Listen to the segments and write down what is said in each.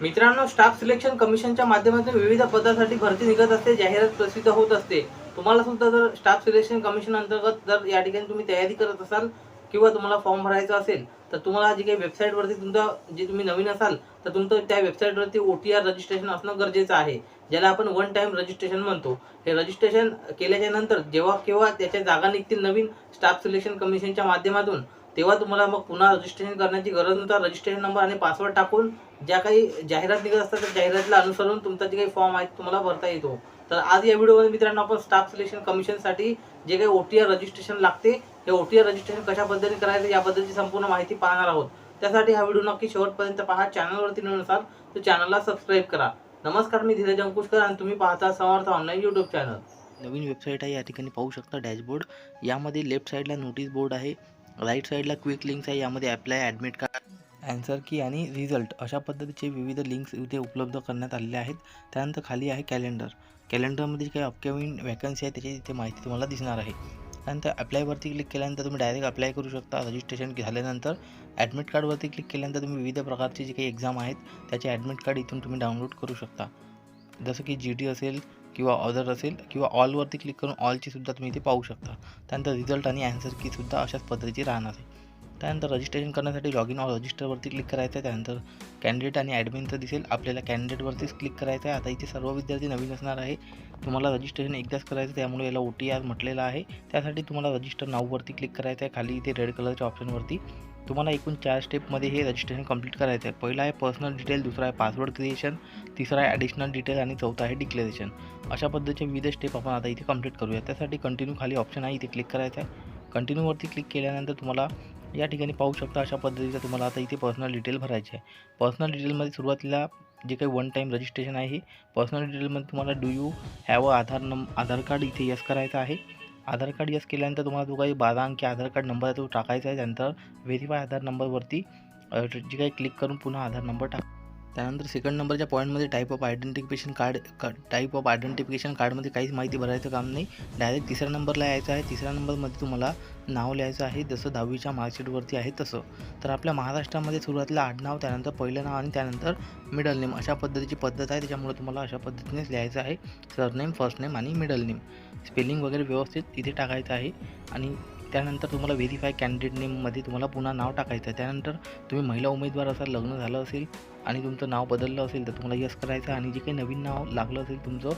मित्रांनो staff selection कमिशनच्या माध्यमातून विविध पदासाठी भरती निघत असते जाहिरात प्रसिद्ध होत असते. तुम्हाला सुद्धा जर स्टाफ सिलेक्शन कमिशन अंतर्गत जर या ठिकाणी तुम्ही तयारी करत असाल किंवा तुम्हाला फॉर्म भरायचा असेल तर तुम्हाला जी काही वेबसाईटवरती तुमचं जे तुम्ही नवीन असाल तर तुमचं त्या वेबसाईटवरती ओ टी आर रजिस्ट्रेशन असणं गरजेचं आहे. ज्याला आपण वन टाइम रजिस्ट्रेशन म्हणतो. हे रजिस्ट्रेशन केल्याच्यानंतर जेव्हा केव्हा त्याच्या जागा निघतील नवीन स्टाफ सिलेक्शन कमिशनच्या माध्यमातून तेव्हा तुम्हाला मग पुन्हा रजिस्ट्रेशन करण्याची गरज नव्हता. रजिस्ट्रेशन नंबर आणि पासवर्ड टाकून ज्या काही जाहिरात निघत असतात त्या जाहिरातीला अनुसरून तुमचा जे काही फॉर्म आहे तुम्हाला भरता येतो. तर आज या व्हिडिओमध्ये मित्रांनो आपण स्टाफ सिलेक्शन कमिशनसाठी जे काही ओ टी आर रजिस्ट्रेशन लागते हे ओ टी आर रजिस्ट्रेशन कशा पद्धतीने करायचं याबद्दलची संपूर्ण माहिती पाहणार आहोत. त्यासाठी हा व्हिडिओ नक्की शेवटपर्यंत पहा. चॅनलवरती नसाल तर चॅनलला सबस्क्राईब करा. नमस्कार मी धीरज अंकुशकर आणि तुम्ही पाहता समर्थ ऑनलाईन यूट्यूब चॅनल नवीन वेबसाईट आहे या ठिकाणी पाहू शकता डॅशबोर्ड यामध्ये लेफ्ट साईडला नोटीस बोर्ड आहे. राईट साईडला क्विक लिंक्स आहे यामध्ये अप्लाय ॲडमिट कार्ड ॲन्सर की आणि रिझल्ट अशा पद्धतीचे विविध लिंक्स इथे उपलब्ध करण्यात आलेले आहेत. त्यानंतर खाली आहे कॅलेंडर कॅलेंडरमध्ये जी काही अपकमिंग वॅकन्सी आहे त्याची इथे माहिती तुम्हाला दिसणार आहे. त्यानंतर अप्लायवरती क्लिक केल्यानंतर तुम्ही डायरेक्ट अप्लाय करू शकता. रजिस्ट्रेशन झाल्यानंतर ॲडमिट कार्डवरती क्लिक केल्यानंतर तुम्ही विविध प्रकारचे जे काही एक्झाम आहेत त्याचे ॲडमिट कार्ड इथून तुम्ही डाउनलोड करू शकता. जसं की जी टी असेल किंवा ऑर्डर असेल किंवा ऑलवरती क्लिक करून ऑलचीसुद्धा तुम्ही इथे पाहू शकता. त्यानंतर रिझल्ट आणि ॲन्सर कीसुद्धा अशाच पद्धतीची राहणार आहे. त्यानंतर रजिस्ट्रेशन करण्यासाठी लॉग इन ऑर रजिस्टरवरती क्लिक करायचं आहे त्यानंतर कॅन्डिडेट आणि ॲडमिनचं दिसेल. आपल्याला कॅन्डिडेटवरतीच क्लिक करायचं आहे आता इथे सर्व विद्यार्थी नवीन असणार आहे. तुम्हाला रजिस्ट्रेशन एकदाच करायचं आहे, त्यामुळे याला ओ टी आर म्हटलेलं आहे. त्यासाठी तुम्हाला रजिस्टर नाववरती क्लिक करायचं आहे खाली इथे रेड कलरच्या ऑप्शनवरती तुम्हाला एकूण चार स्टेपमध्ये हे रजिस्ट्रेशन कंप्लीट करायचं आहे पहिला आहे पर्सनल डिटेल दुसरा आहे पासवर्ड क्रिएशन तिसरा आहे ॲडिशनल डिटेल आणि चौथा आहे डिक्लेरेशन अशा पद्धतीचे विविध स्टेप आपण आता इथे कंप्लीट करूया त्यासाठी कंटिन्यू खाली ऑप्शन आहे. इथे क्लिक करायचं आहे कंटिन्यूवरती क्लिक केल्यानंतर तुम्हाला या ठिकाणी पाहू शकता अशा पद्धतीचं तुम्हाला आता इथे पर्सनल डिटेल भरायचे आहे. पर्सनल डिटेलमध्ये सुरुवातीला जे काही वन टाईम रजिस्ट्रेशन आहे पर्सनल डिटेलमध्ये तुम्हाला do you have a Aadhaar no Aadhaar card इथे यस करायचं आहे. आधार कार्ड यस केल्यानंतर तुम्हाला जो काही बारा अंकी आधार कार्ड नंबर आहे तो टाकायचा आहे. त्यानंतर व्हेरीफाय आधार नंबरवरती जे काही क्लिक करून पुन्हा आधार नंबर टाक त्यानंतर सेकंड नंबरच्या पॉईंटमध्ये type of identification card type of identification कार्डमध्ये काहीच माहिती भरायचं काम नाही. डायरेक्ट तिसऱ्या नंबरला यायचं आहे. तिसऱ्या नंबरमध्ये तुम्हाला नाव लिहायचं आहे. जसं दहावीच्या मार्कशीटवरती आहे तसं. तर आपल्या महाराष्ट्रामध्ये सुरुवातीला आडनाव त्यानंतर पहिलं नाव आणि त्यानंतर मिडल नेम अशा पद्धतीची पद्धत आहे. त्याच्यामुळे तुम्हाला अशा पद्धतीनेच लिहायचं आहे. सरनेम फर्स्ट नेम आणि मिडल नेम स्पेलिंग वगैरे व्यवस्थित इथे टाकायचं आहे. आणि त्यानंतर तुम्हाला व्हेरीफाय कॅन्डिडेट नेममध्ये तुम्हाला पुन्हा नाव टाकायचं आहे. त्यानंतर तुम्ही महिला उमेदवार असाल लग्न झालं असेल आणि तुमचं नाव बदललं असेल तर तुम्हाला यस करायचं आणि जे काही नवीन नाव लागलं असेल तुमचं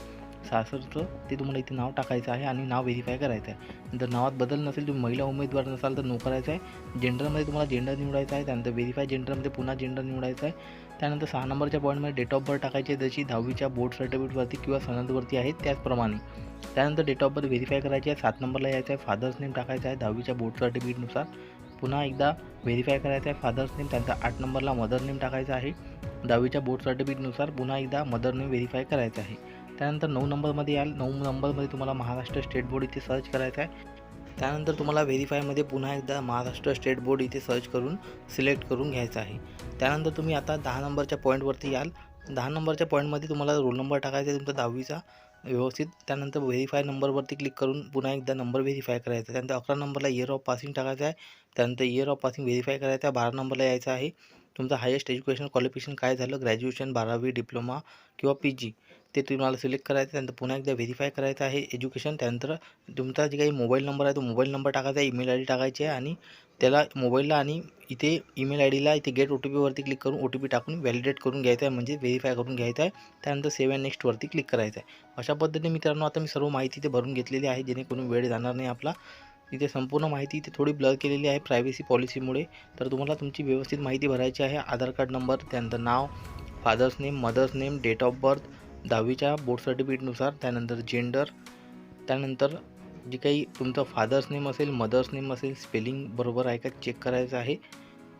सासरचं ते तुम्हाला इथे नाव टाकायचं आहे आणि नाव व्हेरीफाय करायचं आहे. जर नावात बदल नसेल तुम्ही महिला उमेदवार नसाल तर नो करायचं आहे. जेंडरमध्ये तुम्हाला जेंडर निवडायचं आहे त्यानंतर व्हेरीफाय जेंडरमध्ये पुन्हा जेंडर निवडायचं आहे. त्यानंतर सहा नंबरच्या पॉईंटमध्ये डेट ऑफ बर्थ टाकायची आहे जशी दहावीच्या बोर्ड सर्टिफिकेटवरती किंवा सनदवरती आहे त्याचप्रमाणे. त्यानंतर डेट ऑफ बर्थ व्हेरीफाय करायची आहे सात नंबरला यायचं आहे फादर्स नेम टाकायचं आहे दहावीच्या बोर्ड सर्टिफिकेटनुसार पुन्हा एकदा व्हेरीफाय करायचं आहे फादर्स नेम त्यानंतर आठ नंबरला मदर नेम टाकायचं आहे. दहावीच्या बोर्ड सर्टिफिकेटनुसार पुन्हा एकदा मदर नेम व्हेरीफाय करायचं आहे. त्यानंतर नऊ नंबरमध्ये याल. नऊ नंबरमध्ये तुम्हाला महाराष्ट्र स्टेट बोर्ड इथे सर्च करायचं आहे त्यानंतर तुम्हाला व्हेरीफायमध्ये पुन्हा एकदा महाराष्ट्र स्टेट बोर्ड इथे सर्च करून सिलेक्ट करून घ्यायचं आहे. त्यानंतर तुम्ही आता दहा नंबरच्या पॉईंटवरती याल. दहा नंबरच्या पॉईंटमध्ये तुम्हाला रोल नंबर टाकायचा आहे तुमचा दहावीचा. व्यवस्थित. त्यानंतर व्हेरीफाय नंबरवरती क्लिक करून पुन्हा एकदा नंबर व्हेरीफाय करायचा. त्यानंतर अकरा नंबरला इयर ऑफ पासिंग टाकायचं आहे. त्यानंतर इयर ऑफ पासिंग व्हेरीफाय करायचं आहे. बारा नंबरला यायचा आहे. तुमचं हायेस्ट एज्युकेशन क्वालिफिकेशन काय झालं? ग्रॅज्युएशन बारावी डिप्लोमा किंवा पी जी ते तुम्हाला सिलेक्ट करायचं त्यानंतर पुन्हा एकदा व्हेरीफाय करायचं आहे. एज्युकेशन त्यानंतर तुमचा जे काही मोबाईल नंबर आहे तो मोबाईल नंबर टाकायचा आहे. ईमेल आय डी टाकायची आहे आणि त्याला मोबाईलला आणि इथे ईमेल आय डीला इथे गेट ओ टी पीवरती क्लिक करून ओ टी पी टाकून व्हॅलिडेट करून घ्यायचं आहे म्हणजे व्हेरीफाय करून घ्यायचं आहे. त्यानंतर सेव्ह अँड नेक्स्टवरती क्लिक करायचं आहे. अशा पद्धतीने मित्रांनो आता मी सर्व माहिती इथे भरून घेतलेली आहे जेणेकरून वेळ जाणार नाही आपला. इथे संपूर्ण माहिती इथे थोडी ब्लर केलेली आहे प्रायव्हसी पॉलिसीमुळे तर तुम्हाला तुमची व्यवस्थित माहिती भरायची आहे. आधार कार्ड नंबर त्यानंतर नाव father's name mother's name date of birth दहावीच्या बोर्ड सर्टिफिकेटनुसार त्यानंतर जेंडर त्यानंतर जे काही तुमचं फादर्स नेम असेल मदर्स नेम असेल स्पेलिंग बरोबर आहे का? चेक करायचं आहे.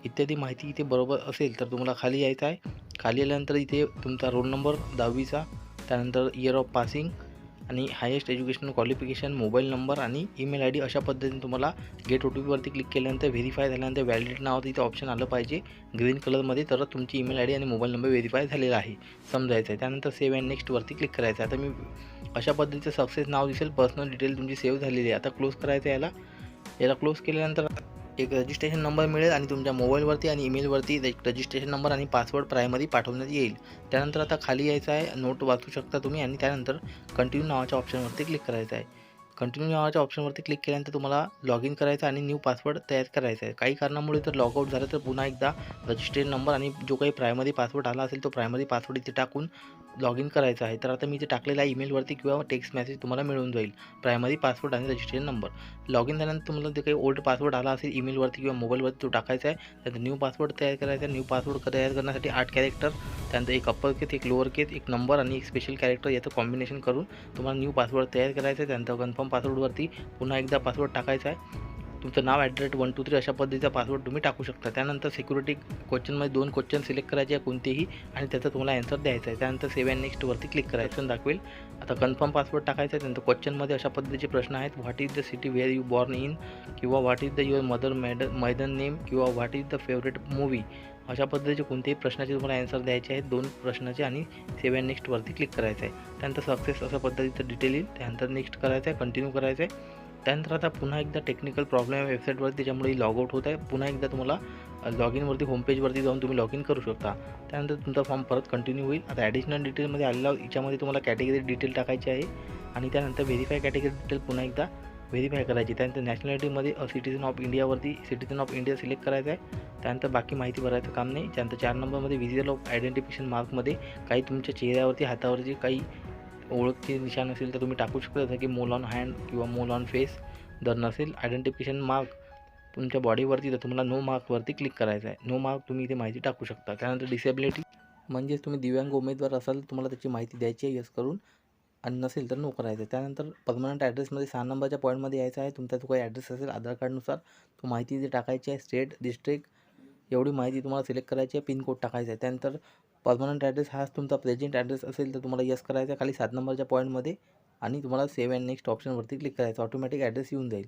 इत्यादी माहिती इथे बरोबर असेल तर तुम्हाला खाली यायचं आहे. खाली आल्यानंतर इथे तुमचा रोल नंबर दहावीचा त्यानंतर इयर ऑफ पासिंग आणि highest education qualification mobile number आणि ईमेल आय डी अशा पद्धतीने तुम्हाला गेट ओ टी पीवरती क्लिक केल्यानंतर व्हेरीफाय झाल्यानंतर व्हॅलिडेट नावाचं इथे ऑप्शन आलं पाहिजे. ग्रीन कलरमध्ये तर तुमची ईमेल आय डी आणि मोबाईल नंबर व्हेरीफाय झालेला आहे. समजायचं आहे. त्यानंतर सेव्ह अँड नेक्स्टवरती क्लिक करायचं आहे. आता मी अशा पद्धतीचं सक्सेस नाव दिसेल. पर्सनल डिटेल तुमची सेव्ह झालेली आहे. आता क्लोज करायचं आहे याला. याला क्लोज केल्यानंतर एक रजिस्ट्रेशन नंबर मिळेल आणि तुमच्या मोबाईलवरती आणि ईमेलवरती एक रजिस्ट्रेशन नंबर आणि पासवर्ड प्रायमरी पाठवण्यात येईल. त्यानंतर आता खाली यायचं आहे. नोट वाचू शकता तुम्ही आणि त्यानंतर कंटिन्यू नावाच्या ऑप्शनवरती क्लिक करायचं आहे. कंटिन्यू नावाच्या ऑप्शनवरती क्लिक केल्यानंतर तुम्हाला लॉग इन करायचं आणि न्यू पासवर्ड तयार करायचा आहे. काही कारणामुळे जर लॉगआउट झालं तर पुन्हा एकदा रजिस्ट्रेशन नंबर आणि जो काही प्रायमरी पासवर्ड आला असेल तो प्रायमरी पासवर्ड इथे टाकून लॉग इन करायचं आहे. तर आता मी इथे टाकलेला ईमेलवरती किंवा टेक्स्ट मेसेज तुम्हाला मिळून जाईल. प्रायमरी पासवर्ड आणि रजिस्ट्रेशन नंबर लॉग इन झाल्यानंतर तुम्हाला जे काही ओल्ड पासवर्ड आला असेल ईमेलवरती किंवा मोबाईलवरती तो टाकायचा आहे. त्यानंतर न्यू पासवर्ड तयार करायचा आहे. न्यू पासवर्ड तयार करण्यासाठी आठ कॅरेक्टर त्यानंतर एक अप्पर केस एक लोअर केस एक नंबर आणि एक स्पेशल कॅरेक्टर याचं कॉम्बिनेशन करून तुम्हाला न्यू पासवर्ड तयार करायचा आहे. त्यानंतर कन्फर्म पासवर्डवरती पुन्हा एकदा पासवर्ड टाकायचा आहे. तुमचं नाव at the rate one two three अशा पद्धतीचा पासवर्ड तुम्ही टाकू शकता. त्यानंतर सिक्युरिटी क्वेश्चनमध्ये दोन क्वेश्चन सिलेक्ट करायचे आहे कोणतेही आणि त्याचा तुम्हाला ॲन्सर द्यायचा आहे. त्यानंतर सेव्ह अँड नेक्स्टवरती क्लिक करायचं. दाखवेल. आता कन्फर्म पासवर्ड टाकायचा आहे. त्यानंतर क्वेश्चनमध्ये अशा पद्धतीचे प्रश्न आहेत. What is the city where you born in किंवा what is the your mother mad maiden name किंवा what is the favourite movie अशा पद्धतीचे कोणतेही प्रश्नाचे तुम्हाला ॲन्सर द्यायचे आहेत. दोन प्रश्नाचे आणि सेव्ह अँड नेक्स्टवरती क्लिक करायचं आहे. त्यानंतर सक्सेस अशा पद्धतीचं डिटेल येईल. त्यानंतर नेक्स्ट करायचं आहे कंटिन्यू करायचं आहे. त्यानंतर आता पुन्हा एकदा टेक्निकल प्रॉब्लेम आहे वेबसाईटवरती त्याच्यामुळे लॉग आउट होत आहे पुन्हा एकदा तुम्हाला लॉग इनवरती होमपेजवरती जाऊन तुम्ही लॉग इन करू शकता. त्यानंतर तुमचा फॉर्म परत कंटिन्यू होईल. आता ॲडिशनल डिटेलमध्ये आलेला याच्यामध्ये तुम्हाला कॅटेगरी डिटेल टाकायची आहे. आणि त्यानंतर व्हेरीफाय कॅटेगरी डिटेल पुन्हा एकदा व्हेरीफाय करायची? त्यानंतर नॅशनॅलिटीमध्ये सिटीजन ऑफ इंडियावरती सिटीजन ऑफ इंडिया सिलेक्ट करायचं आहे त्यानंतर बाकी माहिती भरायचं काम नाही. त्यानंतर चार नंबरमध्ये व्हिज्युअल ऑफ आयडेंटिफिकेशन मार्कमध्ये काही तुमच्या चेहऱ्यावरती हातावरती काही ओळखचे निशाण असेल तर तुम्ही टाकू शकता. जसं की मोल ऑन हँड किंवा मोल ऑन फेस जर नसेल आयडेंटिफिकेशन मार्क तुमच्या बॉडीवरती तर तुम्हाला नो मार्कवरती क्लिक करायचं आहे नो मार्क तुम्ही इथे माहिती टाकू शकता. त्यानंतर डिसेबिलिटी म्हणजेच तुम्ही दिव्यांग उमेदवार असाल तर तुम्हाला त्याची माहिती द्यायची आहे. यस करून आणि नसेल तर नो करायचं त्यानंतर परमनंट ॲड्रेसमध्ये सहा नंबरच्या पॉईंटमध्ये यायचं आहे. तुमचा जो काही ॲड्रेस असेल आधार कार्डनुसार तो माहिती इथे टाकायची आहे. स्टेट डिस्ट्रिक्ट एवढी माहिती तुम्हाला सिलेक्ट करायची आहे. पिनकोड टाकायचा आहे. त्यानंतर परमनंट ॲड्रेस हाच तुमचा प्रेझेंट ॲड्रेस असेल तर तुम्हाला यस करायचा आहे. खाली सात नंबरच्या पॉईंटमध्ये आणि तुम्हाला सेव्ह अँड नेक्स्ट ऑप्शनवरती क्लिक करायचं. ऑटोमॅटिक ॲड्रेस येऊन जाईल.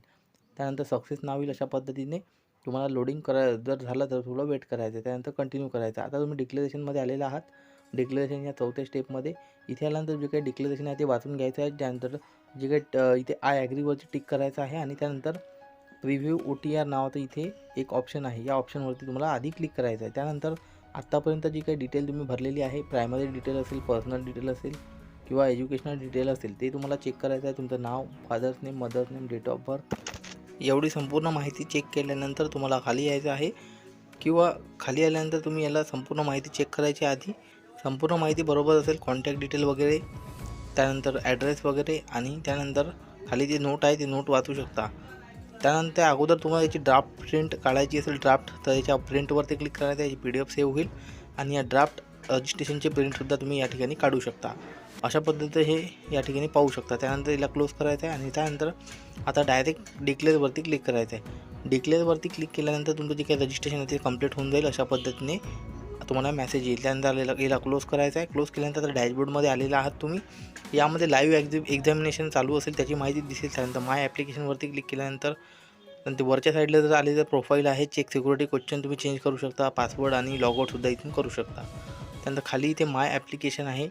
त्यानंतर सक्सेस नाव येईल अशा पद्धतीने. तुम्हाला लोडिंग करा जर झालं तर थोडं वेट करायचं आहे. त्यानंतर कंटिन्यू करायचं आता तुम्ही डिक्लेरेशनमध्ये आलेला आहात. डिक्लेरेशन या चौथ्या स्टेपमध्ये इथे आल्यानंतर जे काही डिक्लेरेशन आहे ते वाचून घ्यायचं आहे. त्यानंतर जे काही इथे आय ॲग्रीवरती टिक करायचं आहे आणि त्यानंतर रिव्ह्यू ओ टी आर नावाचं इथे एक ऑप्शन आहे. या ऑप्शनवरती तुम्हाला आधी क्लिक करायचं आहे. त्यानंतर आत्तापर्यंत जी काही डिटेल तुम्ही भरलेली आहे प्रायमरी डिटेल असेल पर्सनल डिटेल असेल किंवा एज्युकेशनल डिटेल असेल ते तुम्हाला चेक करायचं आहे. तुमचं नाव father's name mother's name date of birth एवढी संपूर्ण माहिती चेक केल्यानंतर तुम्हाला खाली यायचं आहे. किंवा खाली आल्यानंतर तुम्ही याला संपूर्ण माहिती चेक करायची आधी. संपूर्ण माहिती बरोबर असेल कॉन्टॅक्ट डिटेल वगैरे त्यानंतर ॲड्रेस वगैरे आणि त्यानंतर खाली जे नोट आहे ते नोट वाचू शकता. त्यानंतर अगोदर तुम्हाला याची ड्राफ्ट प्रिंट काढायची असेल ड्राफ्ट तर याच्या प्रिंटवरती क्लिक करायचं याची पी डी एफ सेव्ह होईल आणि या ड्राफ्ट रजिस्ट्रेशनचे प्रिंटसुद्धा तुम्ही या ठिकाणी काढू शकता. अशा पद्धतीचं हे या ठिकाणी पाहू शकता. त्यानंतर याला क्लोज करायचं आहे आणि त्यानंतर आता डायरेक्ट डिक्लेअरवरती क्लिक करायचं आहे डिक्लेअरवरती क्लिक केल्यानंतर तुमचं जे काही रजिस्ट्रेशन आहे ते कंप्लीट होऊन जाईल अशा पद्धतीने. तुम्हाला मेसेज येईल. त्यानंतर याला याला क्लोज करायचा आहे. क्लोज केल्यानंतर डॅशबोर्डमध्ये आलेला आहात तुम्ही. यामध्ये लाईव्ह एक्झि एक्झामिनेशन चालू असेल त्याची माहिती दिसेल. त्यानंतर माय ॲप्लिकेशनवरती क्लिक केल्यानंतर नंतर वरच्या साईडला जर आले तर प्रोफाईल आहे चेक सिक्युरिटी क्वेश्चन तुम्ही चेंज करू शकता. पासवर्ड आणि लॉगआउटसुद्धा इथून करू शकता. त्यानंतर खाली इथे माय ॲप्लिकेशन आहे.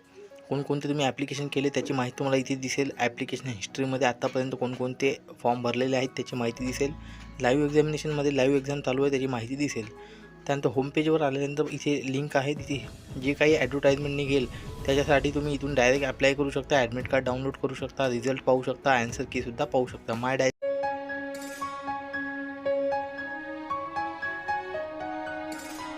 कोणकोणते तुम्ही ॲप्लिकेशन केले त्याची माहिती तुम्हाला इथे दिसेल. ॲप्लिकेशन हिस्ट्रीमध्ये आत्तापर्यंत कोणकोणते फॉर्म भरलेले आहेत त्याची माहिती दिसेल. लाईव्ह एक्झामिनेशनमध्ये लाईव्ह एक्झाम चालू आहे त्याची माहिती दिसेल. त्यानंतर होमपेजवर आल्यानंतर इथे लिंक आहे. तिथे जे काही ॲडव्हर्टाईजमेंट निघेल त्याच्यासाठी तुम्ही इथून डायरेक्ट अप्लाय करू शकता ॲडमिट कार्ड डाउनलोड करू शकता रिझल्ट पाहू शकता आन्सर कीसुद्धा पाहू शकता. माय डाय